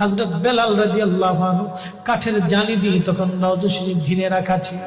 হজরত বেলাল রাজি আল্লাহ কাঠের জালি দিয়ে তখন নজশ্রী ঘিরে রাখা ছিল।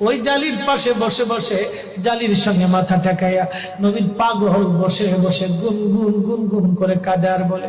ওই জালির পাশে বসে বসে জালির সঙ্গে মাথা ঠেকাইয়া নবীন পাগল বসে বসে গুন গুন গুন গুন করে কাদার বলে